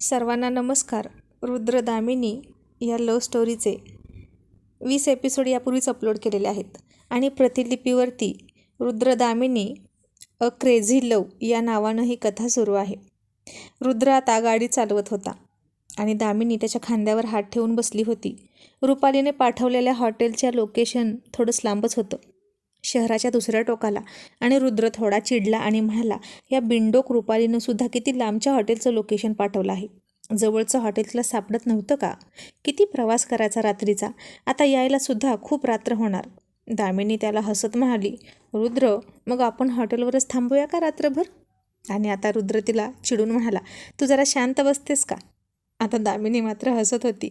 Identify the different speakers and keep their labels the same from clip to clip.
Speaker 1: सर्वांना नमस्कार. रुद्र दामिनी या लव्ह स्टोरीचे वीस एपिसोड यापूर्वीच अपलोड केलेले आहेत. आणि प्रतिलिपीवरती Rudra Damini a crazy love या नावानं ही कथा सुरू आहे. रुद्र आता गाडी चालवत होता आणि दामिनी त्याच्या खांद्यावर हात ठेवून बसली होती. रुपालीने पाठवलेल्या हॉटेलच्या लोकेशन थोडंच लांबच होतं. शहराच्या दुसऱ्या टोकाला. आणि रुद्र थोडा चिडला आणि म्हणाला या बिंडोक रुपालीनं सुद्धा किती लांबच्या हॉटेलचं लोकेशन पाठवलं आहे. जवळचं हॉटेल तिला सापडत नव्हतं का? किती प्रवास करायचा रात्रीचा? आता यायला सुद्धा खूप रात्र होणार. दामिनी त्याला हसत म्हणाली रुद्र मग आपण हॉटेलवरच थांबूया का रात्रभर? आणि आता रुद्र तिला चिडून म्हणाला तू जरा शांत बसतेस का? आता दामिनी मात्र हसत होती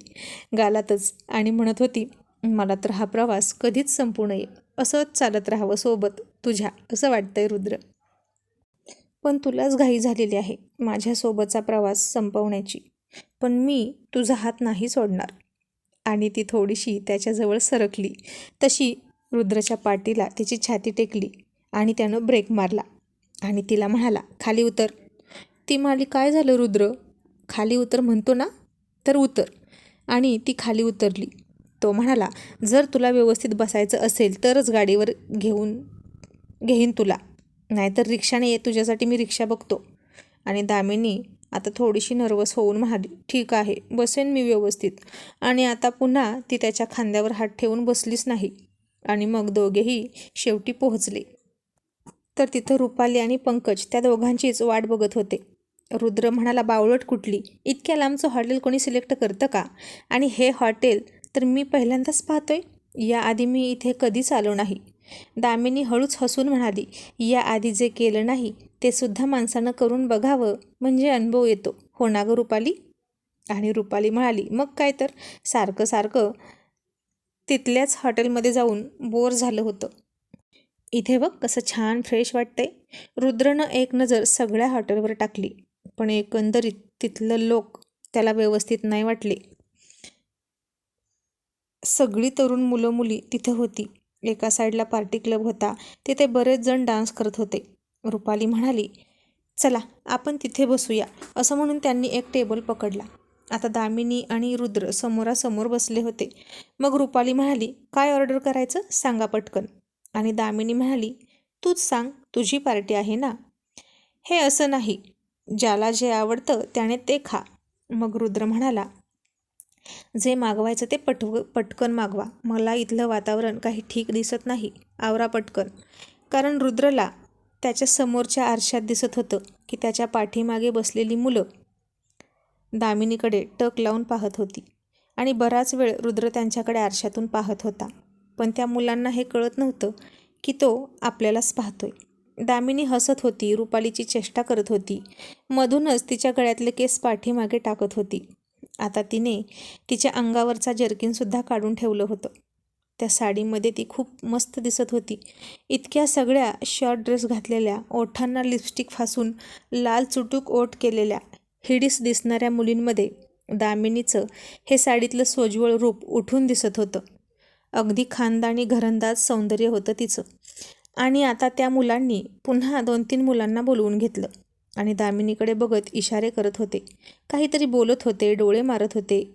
Speaker 1: गालातच आणि म्हणत होती मला तर हा प्रवास कधीच संपू नये. असंच चालत राहावं सोबत तुझ्या असं वाटतंय रुद्र. पण तुलाच घाई झालेली आहे माझ्यासोबतचा प्रवास संपवण्याची. पण मी तुझा हात नाही सोडणार. आणि ती थोडीशी त्याच्याजवळ सरकली. तशी रुद्रच्या पाठीला तिची छाती टेकली आणि त्यानं ब्रेक मारला. आणि तिला म्हणाला खाली उतर. ती म्हणाली काय झालं रुद्र? खाली उतर म्हणतो ना तर उतर. आणि ती खाली उतरली. तो म्हणाला जर तुला व्यवस्थित बसायचं असेल तरच गाडीवर घेऊन घेईन तुला. नाहीतर रिक्षाने ये तुझ्यासाठी मी रिक्षा बघतो. आणि दामिनी आता थोडीशी नर्वस होऊन म्हणाली ठीक आहे बसेन मी व्यवस्थित. आणि आता पुन्हा ती त्याच्या खांद्यावर हात ठेवून बसलीच नाही. आणि मग दोघेही शेवटी पोहोचले. तर तिथं रुपाली आणि पंकज त्या दोघांचीच वाट बघत होते. रुद्र म्हणाला बावळट कुठली? इतक्या लांबचं हॉटेल कोणी सिलेक्ट करतं का? आणि हे हॉटेल तर मी पहिल्यांदाच पाहतोय. याआधी मी इथे कधीच आलो नाही. दामिनी हळूच हसून म्हणाली याआधी जे केलं नाही ते सुद्धा माणसानं करून बघावं म्हणजे अनुभव येतो. हो ना गं रुपाली? आणि रुपाली म्हणाली मग काय तर? सारखं सारखं तिथल्याच हॉटेलमध्ये जाऊन बोर झालं होतं. इथे बघ कसं छान फ्रेश वाटतंय. रुद्रनं एक नजर सगळ्या हॉटेलवर टाकली पण एकंदरीत तिथलं लोक त्याला व्यवस्थित नाही वाटले. सगळी तरुण मुलं मुली तिथं होती. एका साईडला पार्टी क्लब होता. तिथे बरेच जण डान्स करत होते. रुपाली म्हणाली चला आपण तिथे बसूया. असं म्हणून त्यांनी एक टेबल पकडला. आता दामिनी आणि रुद्र समोरासमोर बसले होते. मग रुपाली म्हणाली काय ऑर्डर करायचं? सांगा पटकन. आणि दामिनी म्हणाली तूच सांग तुझी पार्टी आहे ना? हे असं नाही. ज्याला जे आवडतं त्याने ते खा. मग रुद्र म्हणाला जे मागवायचं ते पटव पटकन मागवा. मला इथलं वातावरण काही ठीक दिसत नाही. आवरा पटकन. कारण रुद्रला त्याच्या समोरच्या आरशात दिसत होतं की त्याच्या पाठीमागे बसलेली मुलं दामिनीकडे टक लावून पाहत होती. आणि बराच वेळ रुद्र त्यांच्याकडे आरशातून पाहत होता. पण त्या मुलांना हे कळत नव्हतं की तो आपल्यालाच पाहतोय. दामिनी हसत होती रुपालीची चेष्टा करत होती. मधूनच तिच्या गळ्यातले केस पाठीमागे टाकत होती. आता तिने तिच्या अंगावरचा जर्किनसुद्धा काढून ठेवलं होतं. त्या साडीमध्ये ती खूप मस्त दिसत होती. इतक्या सगळ्या शॉर्ट ड्रेस घातलेल्या ओठांना लिपस्टिक फासून लाल चुटूक ओठ केलेल्या हिडीस दिसणाऱ्या मुलींमध्ये दामिनीचं हे साडीतलं सोज्वळ रूप उठून दिसत होतं. अगदी खानदानी घरंदाज सौंदर्य होतं तिचं. आणि आता त्या मुलांनी पुन्हा दोन तीन मुलांना बोलवून घेतलं. आणि दामिनीकडे बघत इशारे करत होते. काहीतरी बोलत होते डोळे मारत होते.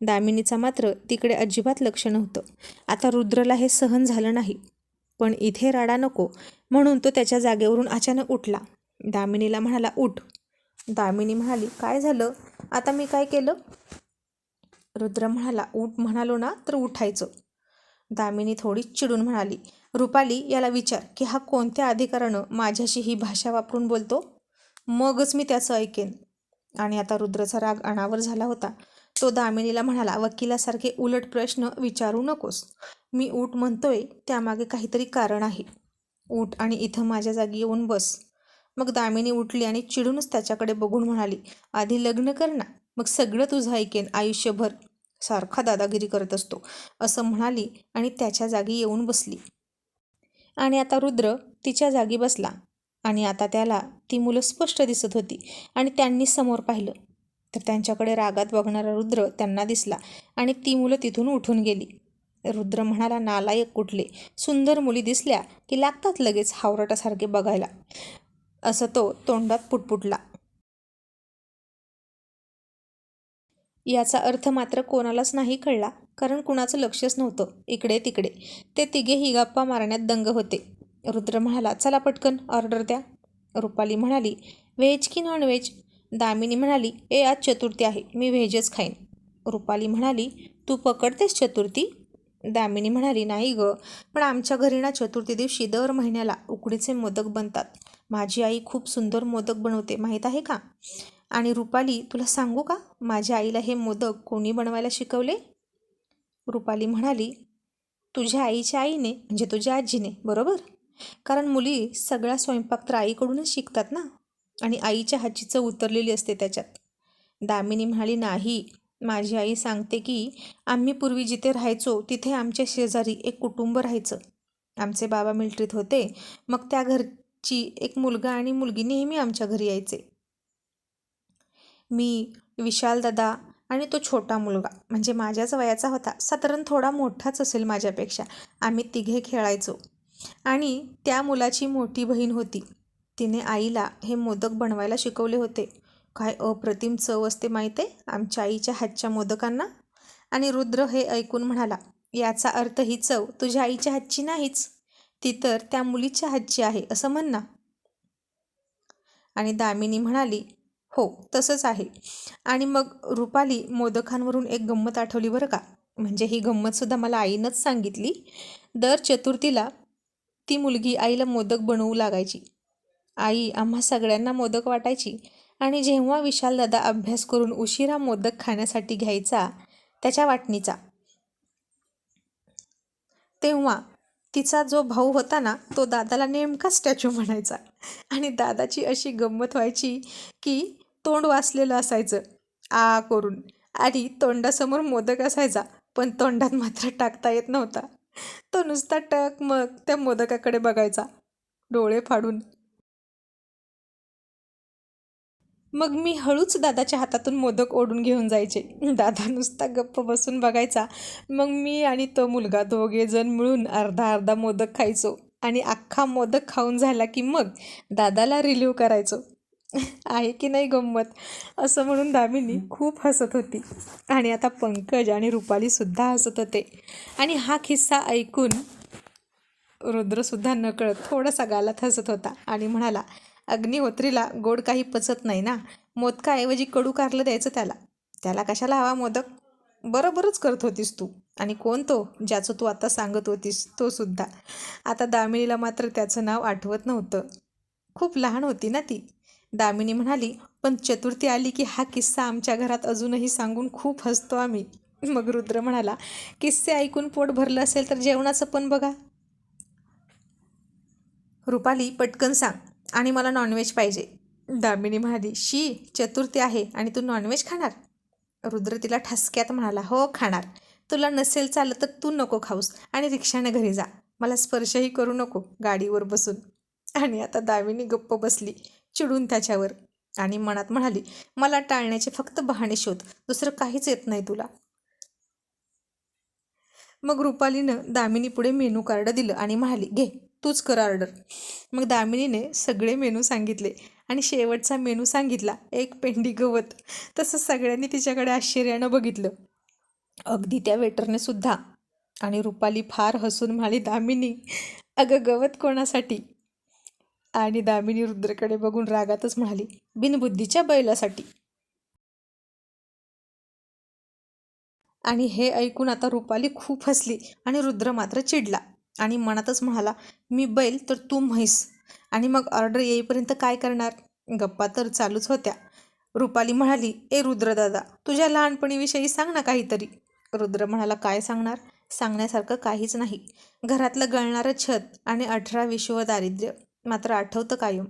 Speaker 1: दामिनीचा मात्र तिकडे अजिबात लक्ष नव्हतं. आता रुद्रला हे सहन झालं नाही. पण इथे राडा नको म्हणून तो त्याच्या जागेवरून अचानक उठला. दामिनीला म्हणाला उठ. दामिनी म्हणाली काय झालं? आता मी काय केलं? रुद्र म्हणाला उठ म्हणालो ना तर उठायचं. दामिनी थोडी चिडून म्हणाली रुपाली याला विचार की हा कोणत्या अधिकारानं माझ्याशी ही भाषा वापरून बोलतो? मगच मी त्याचं ऐकेन. आणि आता रुद्रचा राग अनावर झाला होता. तो दामिनीला म्हणाला वकिलासारखे उलट प्रश्न विचारू नकोस. मी ऊट म्हणतोय त्यामागे काहीतरी कारण आहे. ऊट आणि इथं माझ्या जागी येऊन बस. मग दामिनी उठली आणि चिडूनच त्याच्याकडे बघून म्हणाली आधी लग्न कर ना. मग सगळं तुझं ऐकेन आयुष्यभर. सारखा दादागिरी करत असतो. असं म्हणाली आणि त्याच्या जागी येऊन बसली. आणि आता रुद्र तिच्या जागी बसला. आणि आता त्याला ती मुलं स्पष्ट दिसत होती आणि त्यांनी समोर पाहिलं. तर त्यांच्याकडे रागात बघणारा रुद्र त्यांना दिसला आणि ती मुलं तिथून उठून गेली. रुद्र म्हणाला नालायक कुठले? सुंदर मुली दिसल्या की लागतात लगेच हावरटासारखे बघायला. असं तो तोंडात पुटपुटला. याचा अर्थ मात्र कोणालाच नाही कळला कारण कुणाचं लक्षच नव्हतं. इकडे तिकडे. ते तिघेही गप्पा मारण्यात दंग होते. रुद्र म्हणाला चला पटकन ऑर्डर द्या. रुपाली म्हणाली व्हेज की नॉन व्हेज दामिनी म्हणाली ए आज चतुर्थी आहे मी व्हेजच खाईन. रुपाली म्हणाली तू पकडतेस चतुर्थी? दामिनी म्हणाली नाही ग पण आमच्या घरी ना चतुर्थी दिवशी दर महिन्याला उकडीचे मोदक बनतात. माझी आई खूप सुंदर मोदक बनवते माहीत आहे का? आणि रुपाली तुला सांगू का माझ्या आईला हे मोदक कोणी बनवायला शिकवले? रुपाली म्हणाली तुझ्या आईच्या आईने म्हणजे तुझ्या आजीने बरोबर? कारण मुली सगळा स्वयंपाक तर आईकडूनच शिकतात ना. आणि आईच्या हातची चव उतरलेली असते त्याच्यात. दामिनी म्हणाली नाही माझी आई सांगते की आम्ही पूर्वी जिथे राहायचो तिथे आमच्या शेजारी एक कुटुंब राहायचं. आमचे बाबा मिल्ट्रीत होते. मग त्या घरची एक मुलगा आणि मुलगी नेहमी आमच्या घरी यायचे. मी विशाल दादा आणि तो छोटा मुलगा म्हणजे माझ्याच वयाचा होता. साधारण थोडा मोठाच असेल माझ्यापेक्षा. आम्ही तिघे खेळायचो. आणि त्या मुलाची मोठी बहीण होती. तिने आईला हे मोदक बनवायला शिकवले होते. काय अप्रतिम चव असते माहीत? आहे आमच्या आईच्या हातच्या मोदकांना? आणि रुद्र हे ऐकून म्हणाला याचा अर्थ ही चव तुझ्या आईच्या हातची नाहीच. ती तर त्या मुलीच्या हातची आहे असं म्हण ना. आणि दामिनी म्हणाली हो तसंच आहे. आणि मग रुपाली मोदकांवरून एक गंमत आठवली बरं का? म्हणजे ही गंमतसुद्धा मला आईनंच सांगितली. दर चतुर्थीला ती मुलगी आईला मोदक बनवू लागायची. आई आम्हा सगळ्यांना मोदक वाटायची आणि जेव्हा विशालदादा अभ्यास करून उशिरा मोदक खाण्यासाठी घ्यायचा त्याच्या वाटणीचा. तेव्हा तिचा जो भाऊ होता ना तो दादाला नेमका स्टॅच्यू म्हणायचा आणि दादाची अशी गंमत व्हायची की तोंड वाचलेलं असायचं आ करून. आणि तोंडासमोर मोदक असायचा पण तोंडात मात्र टाकता येत नव्हता. तो नुसता टक मग त्या मोदकाकडे बघायचा डोळे फाडून. मग मी हळूच दादाच्या हातातून मोदक ओढून घेऊन जायचे. दादा नुसता गप्प बसून बघायचा. मग मी आणि तो मुलगा दोघे जण मिळून अर्धा अर्धा मोदक खायचो आणि अख्खा मोदक खाऊन झाला की मग दादाला रिलीव करायचो. आहे की नाही गंमत? असं म्हणून दामिनी खूप हसत होती. आणि आता पंकज आणि रुपालीसुद्धा हसत होते. आणि हा किस्सा ऐकून रुद्रसुद्धा नकळत थोडासा गालात हसत होता आणि म्हणाला अग्निहोत्रीला गोड काही पचत नाही ना? मोदकाऐवजी कडू कारलं द्यायचं त्याला. त्याला कशाला हवा मोदक? बरोबरच करत होतीस तू. आणि कोण तो? ज्याचं तू आता सांगत होतीस तो सुद्धा. आता दामिनीला मात्र त्याचं नाव आठवत नव्हतं. खूप लहान होती ना ती. दामिनी म्हणाली पण चतुर्थी आली की हा किस्सा आमच्या घरात अजूनही सांगून खूप हसतो आम्ही. मग रुद्र म्हणाला किस्से ऐकून पोट भरलं असेल तर जेवणाचं पण बघा. रुपाली पटकन सांग आणि मला नॉनव्हेज पाहिजे. दामिनी म्हणाली शी चतुर्थी आहे आणि तू नॉनव्हेज खाणार? रुद्र तिला ठसक्यात म्हणाला हो खाणार. तुला नसेल चाललं तर तू नको खाऊस आणि रिक्षाने घरी जा. मला स्पर्शही करू नको गाडीवर बसून. आणि आता दामिनी गप्प बसली. चिडून त्याच्यावर आणि मनात म्हणाली मला टाळण्याचे फक्त बहाणे शोध दुसरं काहीच येत नाही तुला. मग रुपालीनं दामिनी पुढे मेनू कार्ड दिलं आणि म्हणाली घे तूच कर ऑर्डर. मग दामिनीने सगळे मेनू सांगितले आणि शेवटचा मेनू सांगितला एक पेंडी गवत. तसं सगळ्यांनी तिच्याकडे आश्चर्यानं बघितलं. अगदी त्या वेटरने सुद्धा. आणि रुपाली फार हसून म्हणाली दामिनी अगं गवत कोणासाठी? आणि दामिनी रुद्रकडे बघून रागातच म्हणाली बिनबुद्धीच्या बैलासाठी. आणि हे ऐकून आता रुपाली खूप हसली आणि रुद्र मात्र चिडला आणि मनातच म्हणाला मी बैल तर तू म्हैस. आणि मग ऑर्डर येईपर्यंत काय करणार? गप्पा तर चालूच होत्या. रुपाली म्हणाली ए रुद्रदादा तुझ्या लहानपणीविषयी सांग ना काहीतरी. रुद्र म्हणाला काय सांगणार? सांगण्यासारखं काहीच नाही. घरातलं गळणारं छत आणि अठरा विश्व दारिद्र्य. मात्र आठवतं कायम.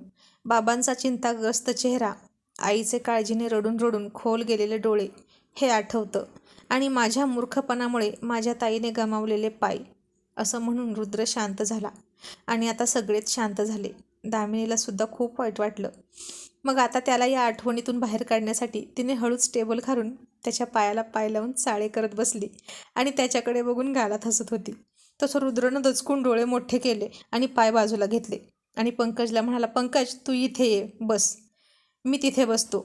Speaker 1: बाबांचा चिंताग्रस्त चेहरा आईचे काळजीने रडून रडून खोल गेलेले डोळे हे आठवतं. आणि माझ्या मूर्खपणामुळे माझ्या ताईने गमावलेले पाय असं म्हणून रुद्र शांत झाला. आणि आता सगळेच शांत झाले. दामिनीला सुद्धा खूप वाईट वाटलं. मग आता त्याला या आठवणीतून बाहेर काढण्यासाठी तिने हळूच टेबल खारून त्याच्या पायाला पाय लावून चाळे करत बसली आणि त्याच्याकडे बघून गालात हसत होती. तसं रुद्रनं दचकून डोळे मोठे केले आणि पाय बाजूला घेतले. आणि पंकजला म्हणाला पंकज तू इथे ये बस. मी तिथे बसतो.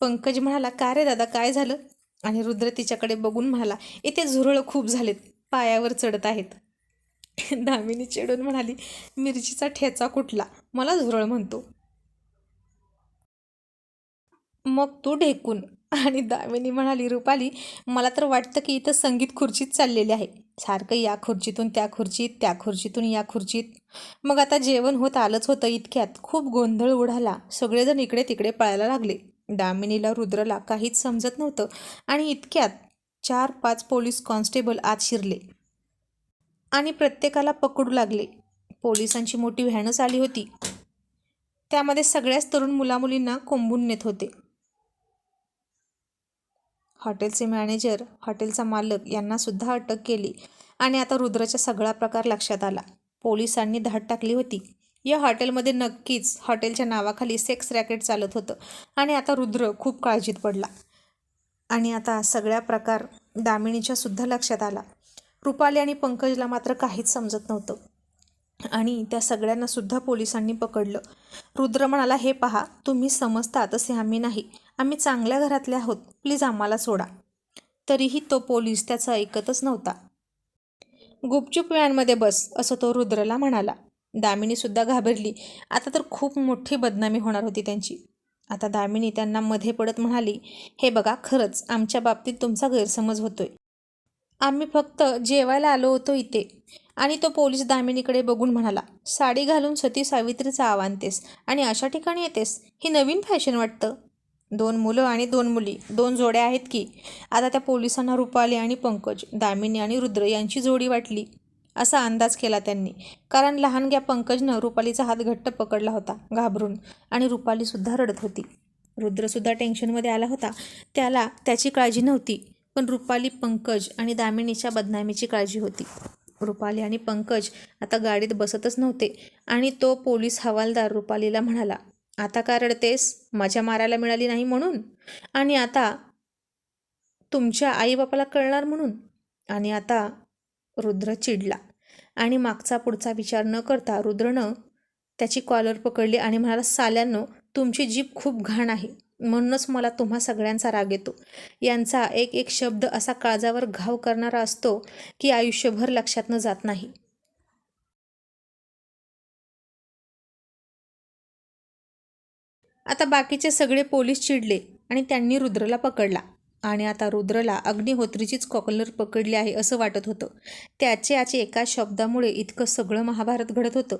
Speaker 1: पंकज म्हणाला का रे दादा काय झालं? आणि रुद्र तिच्याकडे बघून म्हणाला इथे झुरळ खूप झालेत पायावर चढत आहेत. दामिनी चिडून म्हणाली मिरचीचा ठेचा कुठला? मला झुरळ म्हणतो. मग तू ढेकून आणि दामिनी म्हणाली रुपाली मला तर वाटतं की इथं संगीत खुर्चीत चाललेली आहे. सारखं या खुर्चीतून त्या खुर्चीत त्या खुर्चीतून या खुर्चीत. मग आता जेवण होत आलंच होतं इतक्यात. खूप गोंधळ उडाला. सगळेजण इकडे तिकडे पळायला लागले. दामिनीला रुद्रला काहीच समजत नव्हतं आणि इतक्यात चार पाच पोलीस कॉन्स्टेबल आत शिरले आणि प्रत्येकाला पकडू लागले. पोलिसांची मोठी व्हॅनच आली होती. त्यामध्ये सगळ्याच तरुण मुलामुलींना कोंबून नेत होते. हॉटेलचे मॅनेजर हॉटेलचा मालक यांना सुद्धा अटक केली आणि आता रुद्राचा सगळा प्रकार लक्षात आला. पोलिसांनी धाड टाकली होती. या हॉटेलमध्ये नक्कीच हॉटेलच्या नावाखाली सेक्स रॅकेट चालत होतं आणि आता रुद्र खूप काळजीत पडला. आणि आता सगळ्या प्रकार दामिनीच्या सुद्धा लक्षात आला. रुपाली आणि पंकजला मात्र काहीच समजत नव्हतं. आणि त्या सगळ्यांना सुद्धा पोलिसांनी पकडलं. रुद्र म्हणाला हे पहा तुम्ही समजता तसे आम्ही नाही. आम्ही चांगल्या घरातले आहोत. प्लीज आम्हाला सोडा. तरीही तो पोलीस त्याचं ऐकतच नव्हता. गुपचूप व्हॅनमध्ये बस असं तो रुद्रला म्हणाला. दामिनीसुद्धा घाबरली. आता तर खूप मोठी बदनामी होणार होती त्यांची. आता दामिनी त्यांना मध्ये पडत म्हणाली हे बघा खरंच आमच्या बाबतीत तुमचा गैरसमज होतोय. आम्ही फक्त जेवायला आलो होतो इथे. आणि तो पोलीस दामिनीकडे बघून म्हणाला साडी घालून सती सावित्रीचा आवानतेस आणि अशा ठिकाणी येतेस? ही नवीन फॅशन वाटतं. दोन मुलं आणि दोन मुली. दोन जोड्या आहेत की. आता त्या पोलिसांना रुपाली आणि पंकज दामिनी आणि रुद्र यांची जोडी वाटली. असा अंदाज केला त्यांनी. कारण लहानग्या पंकजनं रुपालीचा हात घट्ट पकडला होता घाबरून. आणि रुपालीसुद्धा रडत होती. रुद्रसुद्धा टेन्शनमध्ये आला होता. त्याला त्याची काळजी नव्हती. पण रुपाली पंकज आणि दामिनीच्या बदनामीची काळजी होती. रुपाली आणि पंकज आता गाडीत बसतच नव्हते. आणि तो पोलीस हवालदार रुपालीला म्हणाला आता का रडतेस? मजा मारायला मिळाली नाही म्हणून? आणि आता तुमच्या आईबापाला कळणार म्हणून? आणि आता रुद्र चिडला. आणि मागचा पुढचा विचार न करता रुद्रनं त्याची कॉलर पकडली आणि म्हणाला साल्यांनो तुमची जीभ खूप घाण आहे. म्हणूनच मला तुम्हा सगळ्यांचा राग येतो. यांचा एक एक शब्द असा काळजावर घाव करणारा असतो की आयुष्यभर लक्षातनं जात नाही. आता बाकीचे सगळे पोलीस चिडले आणि त्यांनी रुद्रला पकडला. आणि आता रुद्रला अग्निहोत्रीचीच कॉकलर पकडली आहे असं वाटत होतं. त्याचे आचे एका शब्दामुळे इतकं सगळं महाभारत घडत होतं.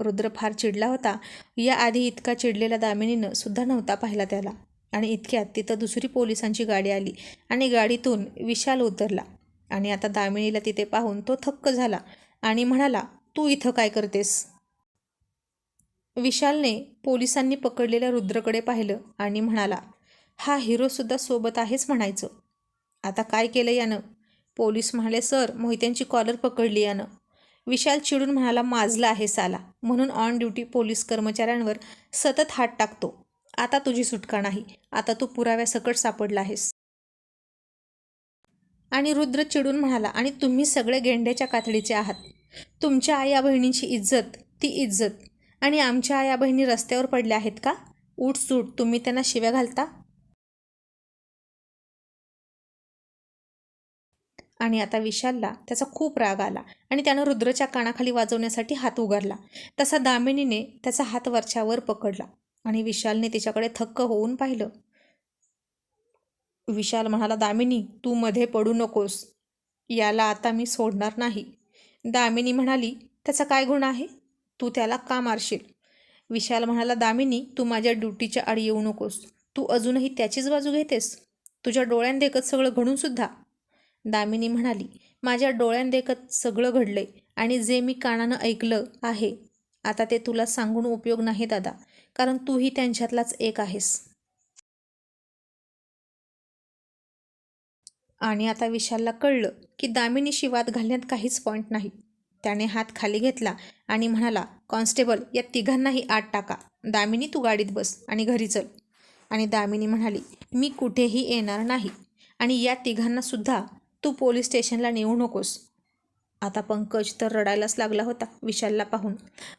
Speaker 1: रुद्र फार चिडला होता. याआधी इतका चिडलेला दामिनीनं सुद्धा नव्हता पाहिला त्याला. आणि इतक्यात तिथं दुसरी पोलिसांची गाडी आली आणि गाडीतून विशाल उतरला. आणि आता दामिनीला तिथे पाहून तो थक्क झाला आणि म्हणाला तू इथं काय करतेस? विशालने पोलिसांनी पकडलेल्या रुद्रकडे पाहिलं आणि म्हणाला हा हिरोसुद्धा सोबत आहेच म्हणायचं. आता काय केलं यानं? पोलीस म्हणाले सर मोहित्यांची कॉलर पकडली यानं. विशाल चिडून म्हणाला माजला आहे साला. म्हणून ऑन ड्युटी पोलीस कर्मचाऱ्यांवर सतत हात टाकतो. आता तुझी सुटका नाही. आता तू पुराव्यासकट सापडला आहेस. आणि रुद्र चिडून म्हणाला आणि तुम्ही सगळे गेंड्याच्या कातडीचे आहात. तुमच्या आया बहिणींची इज्जत ती इज्जत आणि आमच्या आया बहिणी रस्त्यावर पडल्या आहेत का? सूट तुम्ही त्यांना शिव्या घालता? आणि आता विशालला त्याचा खूप राग आला आणि त्यानं रुद्रच्या कानाखाली वाजवण्यासाठी हात उगारला. तसा दामिनीने त्याचा हात वरच्यावर पकडला आणि विशालने तिच्याकडे थक्क होऊन पाहिलं. विशाल म्हणाला दामिनी तू मध्ये पडू नकोस. याला आता मी सोडणार नाही. दामिनी म्हणाली त्याचा काय गुण आहे? तू त्याला का मारशील? विशाल म्हणाला दामिनी तू माझ्या ड्युटीच्या आड येऊ नकोस. तू अजूनही त्याचीच बाजू घेतेस? तुझ्या डोळ्यांदेखत सगळं घडूनसुद्धा दामिनी म्हणाली माझ्या डोळ्यांदेखत सगळं घडलंय आणि जे मी कानानं ऐकलं आहे आता ते तुला सांगून उपयोग नाही दादा कारण तूही त्यांच्यातलाच एक आहेस. आणि आता विशालला कळलं की दामिनीशी वाद घालण्यात काहीच पॉईंट नाही. त्याने हात खाली घेतला आणि म्हणाला कॉन्स्टेबल या तिघांनाही आत टाका. दामिनी तू गाडीत बस आणि घरी चल. आणि दामिनी म्हणाली मी कुठेही येणार नाही आणि या तिघांनासुद्धा तू पोलीस स्टेशनला नेऊ नकोस. आता पंकज तर रडायलाच लागला होता विशालला पाहून.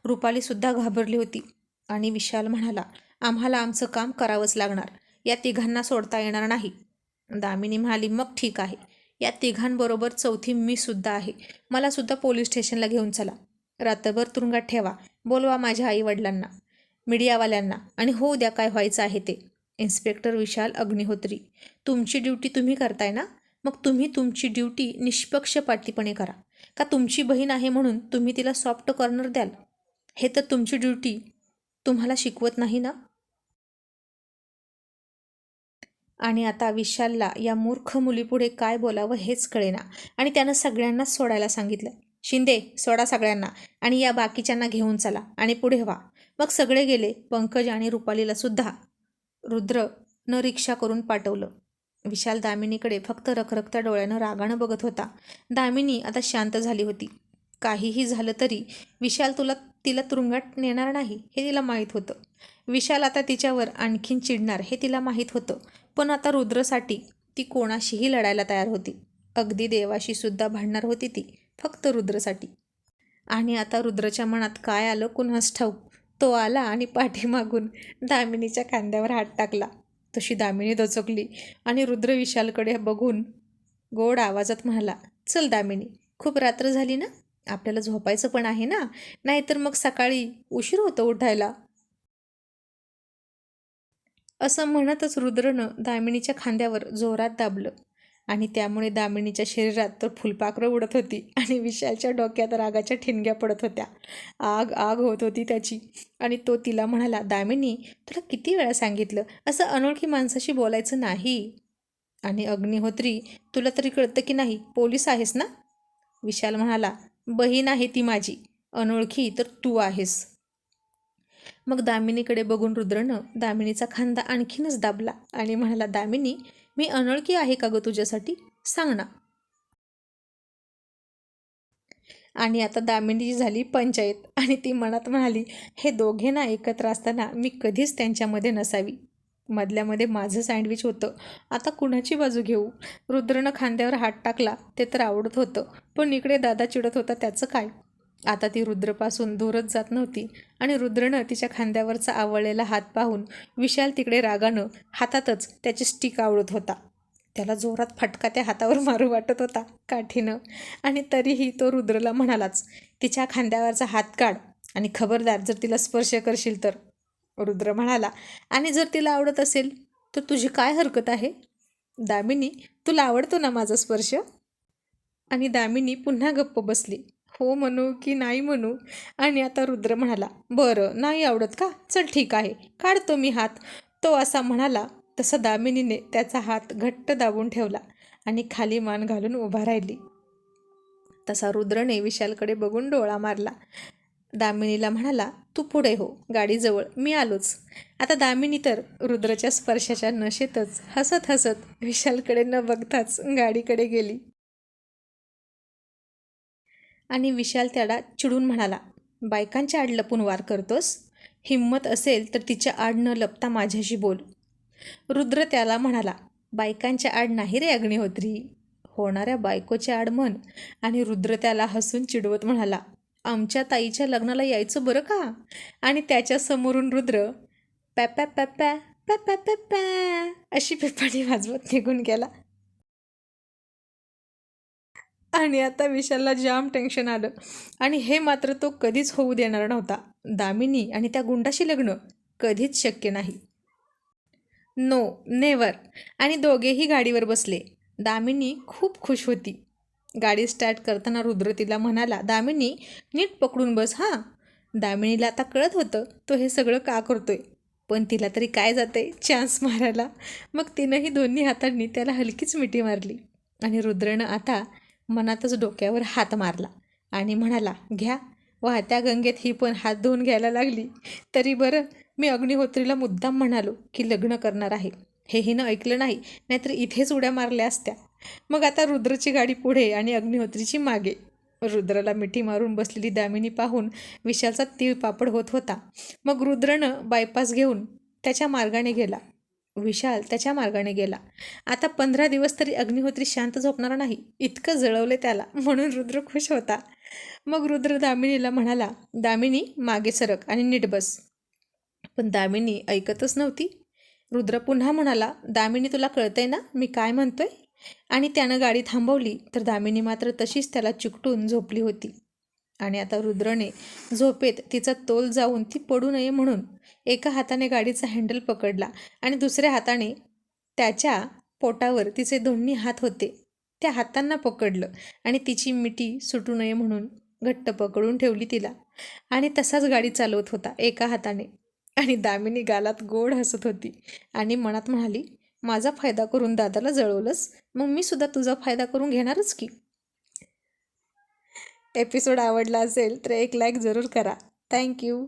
Speaker 1: रुपालीसुद्धा घाबरली होती आणि विशाल म्हणाला आम्हाला आमचं काम करावंच लागणार. या तिघांना सोडता येणार नाही. दामिनी म्हणाली मग ठीक आहे. या तिघांबरोबर चौथी मी सुद्धा आहे. मला सुद्धा पोलीस स्टेशनला घेऊन चला. रात्रभर तुरुंगात ठेवा. बोलवा माझ्या आईवडिलांना मीडियावाल्यांना. आणि हो द्या काय व्हायचं आहे ते. इन्स्पेक्टर विशाल अग्निहोत्री तुमची ड्युटी तुम्ही करताय ना? मग तुम्ही तुमची ड्युटी निष्पक्षपातीपणे करा. का तुमची बहीण आहे म्हणून तुम्ही तिला सॉफ्ट कॉर्नर द्याल? हे तर तुमची ड्युटी. तुम्हाला शिकवत नाही ना? आणि आता विशालला या मूर्ख मुलीपुढे काय बोलावं हेच कळेना. आणि त्यानं सगळ्यांनाच सोडायला सांगितलं. शिंदे सोडा सगळ्यांना. आणि या बाकीच्यांना घेऊन चला. आणि पुढे व्हा. मग सगळे गेले. पंकज आणि रुपालीला सुद्धा. रुद्र न रिक्षा करून पाठवलं. विशाल दामिनीकडे फक्त रखरखत्या डोळ्यानं रागानं बघत होता. दामिनी आता शांत झाली होती. काहीही झालं तरी विशाल तुला तिला तुरुंगात नेणार नाही हे तिला माहीत होतं. विशाल आता तिच्यावर आणखीन चिडणार हे तिला माहीत होतं. पण आता रुद्रसाठी ती कोणाशीही लढायला तयार होती. अगदी देवाशी सुद्धा भांडणार होती ती फक्त रुद्रसाठी. आणि आता रुद्रच्या मनात काय आलं कुणास ठाऊक? तो आला आणि पाठीमागून दामिनीच्या कांद्यावर हात टाकला. तशी दामिनी दचकली आणि रुद्र विशालकडे बघून गोड आवाजात म्हणाला चल दामिनी खूप रात्र झाली ना? आपल्याला झोपायचं पण आहे ना? नाहीतर मग सकाळी उशीर होतो उठायला. असं म्हणतच रुद्रनं दामिनीच्या खांद्यावर जोरात दाबलं. आणि त्यामुळे दामिनीच्या शरीरात तर फुलपाखरं उडत होती आणि विशालच्या डोक्यात रागाच्या ठिणग्या पडत होत्या. आग आग होत होती त्याची. आणि तो तिला म्हणाला दामिनी तुला किती वेळा सांगितलं? असं अनोळखी माणसाशी बोलायचं नाही. आणि अग्निहोत्री तुला तरी कळतं की नाही पोलीस आहेस ना? विशाल म्हणाला बहीण आहे ती माझी. अनोळखी तर तू आहेस. मग दामिनीकडे बघून रुद्रनं दामिनीचा खांदा आणखीनच दाबला आणि म्हणाला दामिनी मी अनोळखी आहे का ग तुझ्यासाठी? सांग ना. आणि आता दामिनीची झाली पंचायत आणि ती मनात म्हणाली हे दोघे ना एकत्र असताना मी कधीच त्यांच्यामध्ये नसावी. मधल्यामध्ये माझं सँडविच होतं. आता कुणाची बाजू घेऊ? रुद्रनं खांद्यावर हात टाकला ते तर आवडत होतं. पण इकडे दादा चिडत होता त्याचं काय? आता ती रुद्रपासून दूरच जात नव्हती आणि रुद्रनं तिच्या खांद्यावरचा आवळलेला हात पाहून विशाल तिकडे रागानं हातातच त्याची स्टिक आवडत होता. त्याला जोरात फटका त्या हातावर मारू वाटत होता काठीनं. आणि तरीही तो रुद्रला म्हणालाच तिच्या खांद्यावरचा हात काढ आणि खबरदार जर तिला स्पर्श करशील तर. रुद्र म्हणाला आणि जर तिला आवडत असेल तर तुझी काय हरकत आहे? दामिनी तुला आवडतो ना माझा स्पर्श? आणि दामिनी पुन्हा गप्प बसली. हो म्हणू की नाही म्हणू? आणि आता रुद्र म्हणाला बरं नाही आवडत का? चल ठीक आहे काढतो मी हात. तो असा म्हणाला तसा दामिनीने त्याचा हात घट्ट दाबून ठेवला आणि खाली मान घालून उभा राहिली. तसा रुद्रने विशालकडे बघून डोळा मारला. दामिनीला म्हणाला तू पुढे हो गाडीजवळ मी आलोच. आता दामिनी तर रुद्रच्या स्पर्शाच्या नशेतच हसत हसत विशालकडे न बघताच गाडीकडे गेली. आणि विशाल त्याला चिडून म्हणाला बायकांच्या आड लपून वार करतोस? हिंमत असेल तर तिच्या आड न लपता माझ्याशी बोल. रुद्र त्याला म्हणाला बायकांच्या आड नाही रे अग्निहोत्री. होणाऱ्या बायकोच्या आड म्हण. आणि रुद्र त्याला हसून चिडवत म्हणाला आमच्या ताईच्या लग्नाला यायचं बरं का? आणि त्याच्या समोरून रुद्र पॅ पॅ पॅ पॅ अशी पिपाणी वाजवत निघून गेला. आणि आता विशालला जाम टेन्शन आलं. आणि हे मात्र तो कधीच होऊ देणार नव्हता. दामिनी आणि त्या गुंडाशी लग्न कधीच शक्य नाही. नो नेवर आणि दोघेही गाडीवर बसले. दामिनी खूप खुश होती. गाडी स्टार्ट करताना रुद्र तिला म्हणाला दामिनी नीट पकडून बस हां. दामिनीला आता कळत होतं तो हे सगळं का करतोय. पण तिला तरी काय जाते चान्स मारायला. मग तिनंही दोन्ही हातांनी त्याला हलकीच मिठी मारली. आणि रुद्रनं आता मनातच डोक्यावर हात मारला आणि म्हणाला घ्या वाहत्या गंगेत ही पण हात धुवून घ्यायला लागली. तरी बरं मी अग्निहोत्रीला मुद्दाम म्हणालो की लग्न करणार आहे. हे हिनं ऐकलं नाही नाहीतर इथेच उड्या मारल्या असत्या. मग आता रुद्रची गाडी पुढे आणि अग्निहोत्रीची मागे. रुद्राला मिठी मारून बसलेली दामिनी पाहून विशालचा तीळ पापड होत होता. मग रुद्रनं बायपास घेऊन त्याच्या मार्गाने गेला. विशाल त्याच्या मार्गाने गेला. आता पंधरा दिवस तरी अग्निहोत्री शांत झोपणार नाही. इतकं जळवले त्याला म्हणून रुद्र खुश होता. मग रुद्र दामिनीला म्हणाला दामिनी मागे सरक आणि नीट बस. पण दामिनी ऐकतच नव्हती. रुद्र पुन्हा म्हणाला दामिनी तुला कळतंय ना मी काय म्हणतोय? आणि त्यानं गाडी थांबवली तर दामिनी मात्र तशीच त्याला चिकटून झोपली होती. आणि आता रुद्रने झोपेत तिचा तोल जाऊन ती पडू नये म्हणून एका हाताने गाडीचा हँडल पकडला आणि दुसऱ्या हाताने त्याच्या पोटावर तिचे दोन्ही हात होते. त्या हातांना पकडलं आणि तिची मिठी सुटू नये म्हणून घट्ट पकडून ठेवली तिला. आणि तसाच गाडी चालवत होता एका हाताने. आणि दामिनी गालात गोड हसत होती आणि मनात म्हणाली माझा फायदा करून दादाला जळवलंस. मग मी सुद्धा तुझा फायदा करून घेणारच की. एपिसोड आवडला असेल तर एक लाईक जरूर करा. थँक्यू